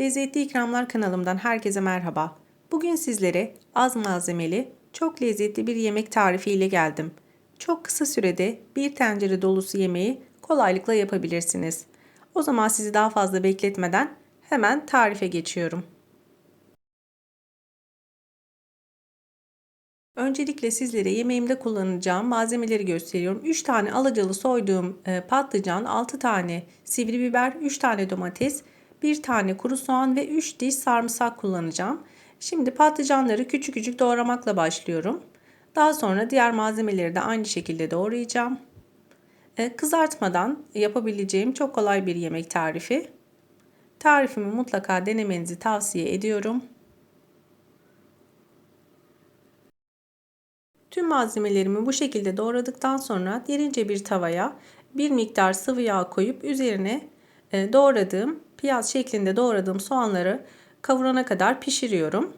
Lezzetli İkramlar kanalımdan herkese merhaba. Bugün sizlere az malzemeli, çok lezzetli bir yemek tarifi ile geldim. Çok kısa sürede bir tencere dolusu yemeği kolaylıkla yapabilirsiniz. O zaman sizi daha fazla bekletmeden hemen tarife geçiyorum. Öncelikle sizlere yemeğimde kullanacağım malzemeleri gösteriyorum. 3 tane alacalı soyduğum e, patlıcan, 6 tane sivri biber, 3 tane domates, 1 tane kuru soğan ve 3 diş sarımsak kullanacağım. Şimdi patlıcanları küçük küçük doğramakla başlıyorum. Daha sonra diğer malzemeleri de aynı şekilde doğrayacağım. E, kızartmadan yapabileceğim çok kolay bir yemek tarifi. Tarifimi mutlaka denemenizi tavsiye ediyorum. Tüm malzemelerimi bu şekilde doğradıktan sonra derince bir tavaya bir miktar sıvı yağ koyup üzerine doğradığım piyaz şeklinde doğradığım soğanları kavurana kadar pişiriyorum.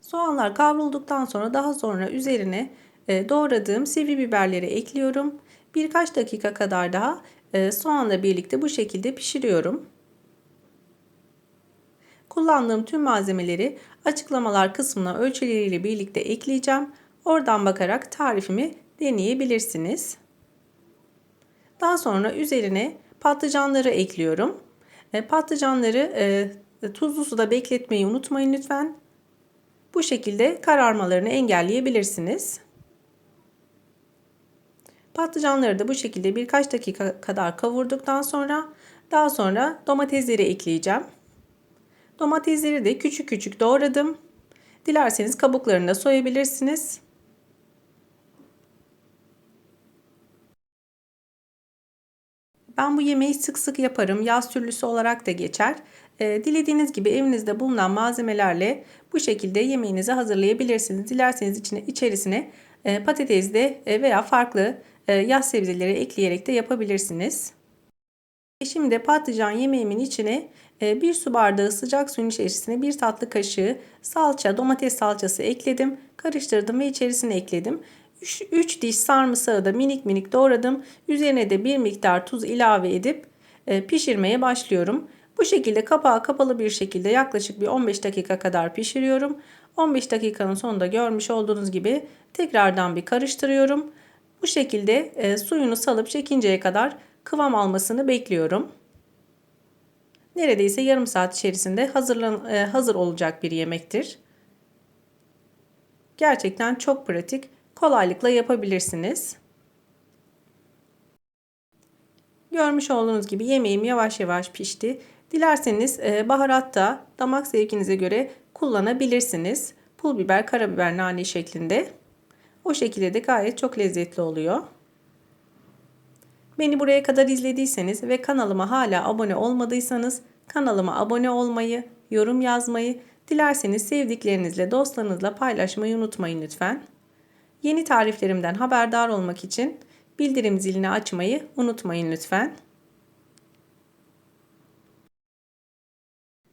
Soğanlar kavrulduktan sonra daha sonra üzerine e, doğradığım sivri biberleri ekliyorum. Birkaç dakika kadar daha e, soğanla birlikte bu şekilde pişiriyorum. Kullandığım tüm malzemeleri açıklamalar kısmına ölçüleriyle birlikte ekleyeceğim. Oradan bakarak tarifimi deneyebilirsiniz. Daha sonra üzerine patlıcanları ekliyorum. E, patlıcanları e, tuzlu suda bekletmeyi unutmayın lütfen. Bu şekilde kararmalarını engelleyebilirsiniz. Patlıcanları da bu şekilde birkaç dakika kadar kavurduktan sonra daha sonra domatesleri ekleyeceğim. Domatesleri de küçük küçük doğradım. Dilerseniz kabuklarını da soyabilirsiniz. Ben bu yemeği sık sık yaparım. Yaz türlüsü olarak da geçer. E, dilediğiniz gibi evinizde bulunan malzemelerle bu şekilde yemeğinizi hazırlayabilirsiniz. Dilerseniz içine içerisine e, patates de e, veya farklı e, yaz sebzeleri ekleyerek de yapabilirsiniz. Şimdi patlıcan yemeğimin içine bir su bardağı sıcak suyun içerisine bir tatlı kaşığı salça, domates salçası ekledim. Karıştırdım ve içerisine ekledim. 3 diş sarımsağı da minik minik doğradım. Üzerine de bir miktar tuz ilave edip e, pişirmeye başlıyorum. Bu şekilde kapağı kapalı bir şekilde yaklaşık bir 15 dakika kadar pişiriyorum. 15 dakikanın sonunda görmüş olduğunuz gibi tekrardan bir karıştırıyorum. Bu şekilde e, suyunu salıp çekinceye kadar kıvam almasını bekliyorum. Neredeyse yarım saat içerisinde hazırlan, e, hazır olacak bir yemektir. Gerçekten çok pratik, kolaylıkla yapabilirsiniz. Görmüş olduğunuz gibi yemeğim yavaş yavaş pişti. Dilerseniz e, baharat da damak zevkinize göre kullanabilirsiniz. Pul biber, karabiber, nane şeklinde. O şekilde de gayet çok lezzetli oluyor. Beni buraya kadar izlediyseniz ve kanalıma hala abone olmadıysanız kanalıma abone olmayı, yorum yazmayı, dilerseniz sevdiklerinizle, dostlarınızla paylaşmayı unutmayın lütfen. Yeni tariflerimden haberdar olmak için bildirim zilini açmayı unutmayın lütfen.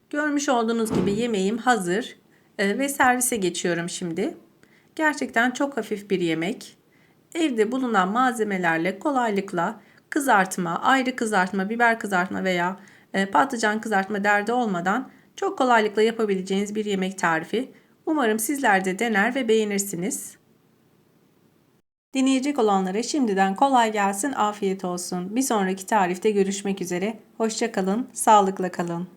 Görmüş olduğunuz gibi yemeğim hazır e, ve servise geçiyorum şimdi. Gerçekten çok hafif bir yemek. Evde bulunan malzemelerle kolaylıkla kızartma, ayrı kızartma, biber kızartma veya e, patlıcan kızartma derdi olmadan çok kolaylıkla yapabileceğiniz bir yemek tarifi. Umarım sizler de dener ve beğenirsiniz. Deneyecek olanlara şimdiden kolay gelsin, afiyet olsun. Bir sonraki tarifte görüşmek üzere. Hoşçakalın, sağlıkla kalın.